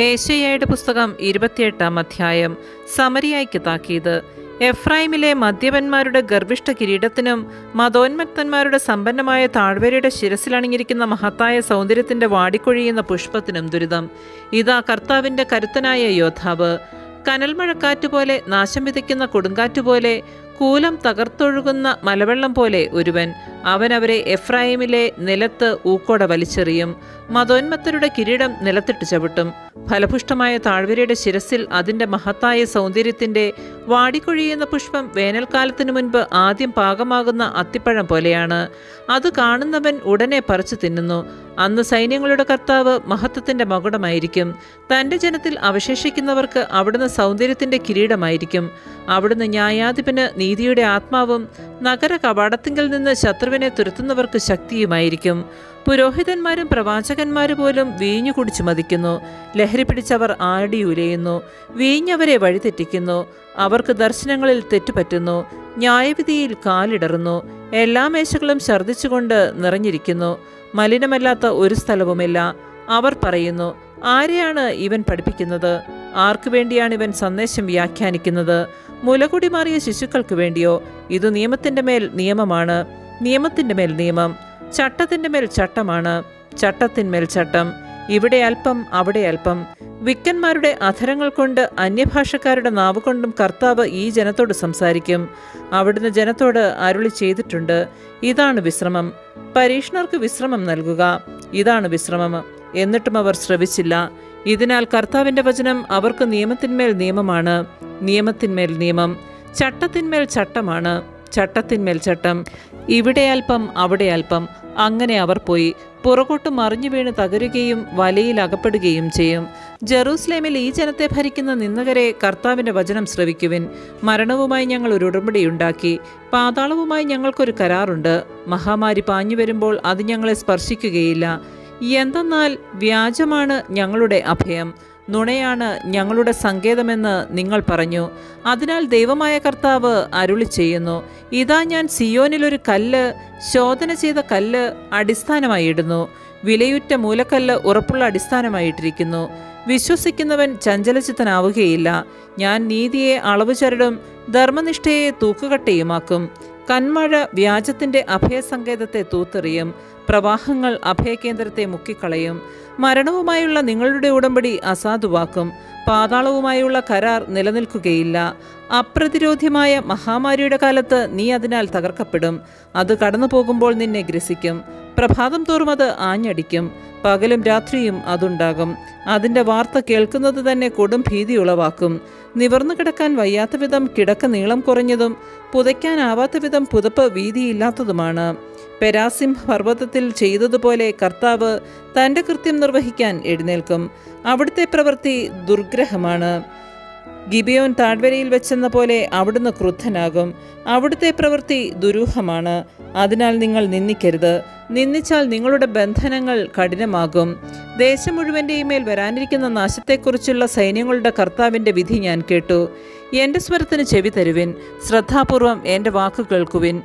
ഏശയ്യയുടെ പുസ്തകം ഇരുപത്തിയെട്ടാം അധ്യായം. സമരിയായിക്ക് താക്കീത്. എഫ്രൈമിലെ മദ്യപന്മാരുടെ ഗർഭിഷ്ഠ കിരീടത്തിനും മതോന്മത്തന്മാരുടെ സമ്പന്നമായ താഴ്വരയുടെ ശിരസിലണിഞ്ഞിരിക്കുന്ന മഹത്തായ സൗന്ദര്യത്തിന്റെ വാടിക്കൊഴിയുന്ന പുഷ്പത്തിനും ദുരിതം. ഇതാ കർത്താവിന്റെ കരുത്തനായ യോദ്ധാവ്. കനൽമഴക്കാറ്റ് പോലെ നാശം വിതയ്ക്കുന്ന കൊടുങ്കാറ്റുപോലെ കൂലം തകർത്തൊഴുകുന്ന മലവെള്ളം പോലെ ഒരുവൻ. അവൻ അവരെ നിലത്ത് ഊക്കോട വലിച്ചെറിയും. മതോന്മത്തരുടെ കിരീടം നിലത്തിട്ട് ചവിട്ടും. ഫലപുഷ്ടമായ താഴ്വരയുടെ ശിരസിൽ അതിന്റെ മഹത്തായ സൗന്ദര്യത്തിന്റെ വാടിക്കൊഴിയുന്ന പുഷ്പം വേനൽക്കാലത്തിനു മുൻപ് ആദ്യം പാകമാകുന്ന അത്തിപ്പഴം പോലെയാണ്. അത് കാണുന്നവൻ ഉടനെ പറിച്ചു തിന്നുന്നു. അന്ന് സൈന്യങ്ങളുടെ കർത്താവ് മഹത്വത്തിന്റെ മകുടമായിരിക്കും. തന്റെ ജനത്തിൽ അവശേഷിക്കുന്നവർക്ക് അവിടുന്ന് സൗന്ദര്യത്തിന്റെ കിരീടമായിരിക്കും. അവിടുന്ന് ന്യായാധിപന് നീതിയുടെ ആത്മാവും നഗര കവാടത്തിങ്കിൽ നിന്ന് ശത്രുവിനെ തുരത്തുന്നവർക്ക് ശക്തിയുമായിരിക്കും. പുരോഹിതന്മാരും പ്രവാചകന്മാരും പോലും വീഞ്ഞു കുടിച്ചു മതിക്കുന്നു. ലഹരി പിടിച്ചവർ ആടിയുലയുന്നു വീഞ്ഞവരെ വഴിതെറ്റിക്കുന്നു. അവർക്ക് ദർശനങ്ങളിൽ തെറ്റുപറ്റുന്നു. ന്യായവിധിയിൽ കാലിടറുന്നു. എല്ലാ മേശകളും ഛർദ്ദിച്ചുകൊണ്ട് നിറഞ്ഞിരിക്കുന്നു. മലിനമല്ലാത്ത ഒരു സ്ഥലവുമില്ല. അവർ പറയുന്നു ആരെയാണ് ഇവൻ പഠിപ്പിക്കുന്നത്? ആർക്കു വേണ്ടിയാണ് ഇവൻ സന്ദേശം വ്യാഖ്യാനിക്കുന്നത്? മുലകുടി മാറിയ ശിശുക്കൾക്ക് വേണ്ടിയോ? ഇത് നിയമത്തിന്റെ മേൽ നിയമമാണ്. നിയമത്തിന്റെ മേൽ നിയമം ചട്ടത്തിന്റെ മേൽ ചട്ടമാണ്. ചട്ടത്തിന്മേൽ ചട്ടം ഇവിടെ അല്പം അവിടെ അല്പം. വിക്കന്മാരുടെ അധരങ്ങൾ കൊണ്ട് അന്യഭാഷക്കാരുടെ നാവ് കൊണ്ടും കർത്താവ് ഈ ജനത്തോട് സംസാരിക്കും. അവിടുന്ന് ജനത്തോട് അരുളി ചെയ്തിട്ടുണ്ട്. ഇതാണ് വിശ്രമം. പരീക്ഷണർക്ക് വിശ്രമം നൽകുക. ഇതാണ് വിശ്രമം. എന്നിട്ടും അവർ ശ്രവിച്ചില്ല. ഇതിനാൽ കർത്താവിന്റെ വചനം അവർക്ക് നിയമത്തിന്മേൽ നിയമമാണ്. നിയമത്തിന്മേൽ നിയമം ചട്ടത്തിന്മേൽ ചട്ടമാണ്. ചട്ടത്തിന്മേൽ ചട്ടം ഇവിടെ അല്പം അവിടെ അല്പം. അങ്ങനെ അവർ പോയി. പുറകോട്ട് മറിഞ്ഞു വീണ് തകരുകയും വലയിൽ അകപ്പെടുകയും ചെയ്യും. ജെറൂസലേമിൽ ഈ ജനത്തെ ഭരിക്കുന്ന നിന്ദകരെ കർത്താവിന്റെ വചനം ശ്രവിക്കുവിൻ. മരണവുമായി ഞങ്ങൾ ഒരു ഉടമ്പടിയുണ്ടാക്കി പാതാളവുമായി ഞങ്ങൾക്കൊരു കരാറുണ്ട്. മഹാമാരി പാഞ്ഞു വരുമ്പോൾ അത് ഞങ്ങളെ സ്പർശിക്കുകയില്ല. എന്തെന്നാൽ വ്യാജമാണ് ഞങ്ങളുടെ അഭയം. നുണയാണ് ഞങ്ങളുടെ സങ്കേതമെന്ന് നിങ്ങൾ പറഞ്ഞു. അതിനാൽ ദൈവമായ കർത്താവ് അരുളി ചെയ്യുന്നു ഇതാ ഞാൻ സിയോനിലൊരു കല്ല് ശോധന ചെയ്ത കല്ല് അടിസ്ഥാനമായി ഇടുന്നു. വിലയുറ്റ മൂലക്കല്ല് ഉറപ്പുള്ള അടിസ്ഥാനമായിട്ടിരിക്കുന്നു വിശ്വസിക്കുന്നവൻ ചഞ്ചലചിത്തനാവുകയില്ല. ഞാൻ നീതിയെ അളവ് ചരടും ധർമ്മനിഷ്ഠയെ തൂക്കുകട്ടയുമാക്കും. കന്മഴ വ്യാജത്തിന്റെ അഭയസങ്കേതത്തെ തൂത്തെറിയും പ്രവാഹങ്ങൾ അഭയകേന്ദ്രത്തെ മുക്കിക്കളയും മരണവുമായുള്ള നിങ്ങളുടെ ഉടമ്പടി അസാധുവാക്കും പാതാളവുമായുള്ള കരാർ നിലനിൽക്കുകയില്ല. അപ്രതിരോധ്യമായ മഹാമാരിയുടെ കാലത്ത് നീ അതിനാൽ തകർക്കപ്പെടും അത് കടന്നു പോകുമ്പോൾ നിന്നെ ഗ്രസിക്കും പ്രഭാതം തോറും അത് ആഞ്ഞടിക്കും. പകലും രാത്രിയും അതുണ്ടാകും. അതിന്റെ വാർത്ത കേൾക്കുന്നത് തന്നെ കൊടും ഭീതി ഉളവാക്കും. നിവർന്നു കിടക്കാൻ വയ്യാത്ത വിധം കിടക്ക നീളം കുറഞ്ഞതും പുതയ്ക്കാനാവാത്ത വിധം പുതപ്പ് വീതിയില്ലാത്തതുമാണ്. പെരാസിം പർവതത്തിൽ ചെയ്തതുപോലെ കർത്താവ് തന്റെ കൃത്യം നിർവഹിക്കാൻ എഴുന്നേൽക്കും. അവിടുത്തെ പ്രവൃത്തി ദുർഗ്രഹമാണ്. ഗിബിയോൻ താഴ്വരയിൽ വെച്ചെന്ന പോലെ അവിടുന്ന് ക്രുദ്ധനാകും. അവിടുത്തെ പ്രവൃത്തി ദുരൂഹമാണ്. അതിനാൽ നിങ്ങൾ നിന്ദിക്കരുത്. നിന്ദിച്ചാൽ നിങ്ങളുടെ ബന്ധനങ്ങൾ കഠിനമാകും. ദേശം മുഴുവന്റെയും മേൽ വരാനിരിക്കുന്ന നാശത്തെക്കുറിച്ചുള്ള സൈന്യങ്ങളുടെ കർത്താവിന്റെ വിധി ഞാൻ കേട്ടു. എന്റെ സ്വരത്തിന് ചെവി തരുവിൻ. ശ്രദ്ധാപൂർവം എന്റെ വാക്ക് കേൾക്കുവിൻ.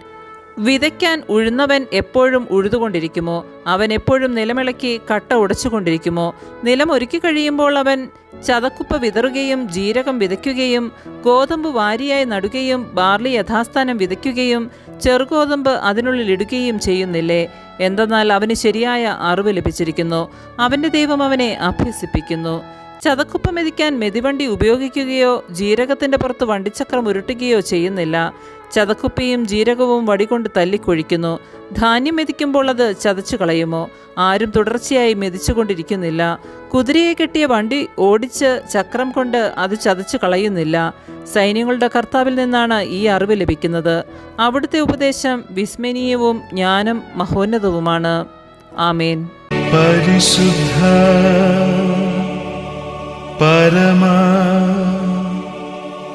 വിതയ്ക്കാൻ ഉഴുന്നവൻ എപ്പോഴും ഉഴുതുകൊണ്ടിരിക്കുമോ? അവൻ എപ്പോഴും നിലമിളക്കി കട്ട ഉടച്ചുകൊണ്ടിരിക്കുമോ? നിലം ഒരുക്കി കഴിയുമ്പോൾ അവൻ ചതക്കുപ്പ വിതറുകയും ജീരകം വിതയ്ക്കുകയും ഗോതമ്പ് വാരിയായി നടുകയും ബാർലി യഥാസ്ഥാനം വിതയ്ക്കുകയും ചെറുഗോതമ്പ് അതിനുള്ളിൽ ഇടുകയും ചെയ്യുന്നില്ലേ? എന്തെന്നാൽ അവന് ശരിയായ അറിവ് ലഭിച്ചിരിക്കുന്നു. അവന്റെ ദൈവം അവനെ അഭ്യസിപ്പിക്കുന്നു. ചതക്കുപ്പ മെതിക്കാൻ മെതിവണ്ടി ഉപയോഗിക്കുകയോ ജീരകത്തിന്റെ പുറത്ത് വണ്ടിച്ചക്രം ഉരുട്ടുകയോ ചെയ്യുന്നില്ല. ചതക്കുപ്പയും ജീരകവും വടികൊണ്ട് തല്ലിക്കൊഴിക്കുന്നു. ധാന്യം മെതിക്കുമ്പോൾ അത് ചതച്ചു കളയുമോ? ആരും തുടർച്ചയായി മെതിച്ചുകൊണ്ടിരിക്കുന്നില്ല. കുതിരയെ കെട്ടിയ വണ്ടി ഓടിച്ച് ചക്രം കൊണ്ട് അത് ചതച്ചു കളയുന്നില്ല. സൈന്യങ്ങളുടെ കർത്താവിൽ നിന്നാണ് ഈ അറിവ് ലഭിക്കുന്നത്. അവിടുത്തെ ഉപദേശം വിസ്മരണീയവും ജ്ഞാനം മഹോന്നതവുമാണ്. ആമേൻ. പരിശുദ്ധ പരമ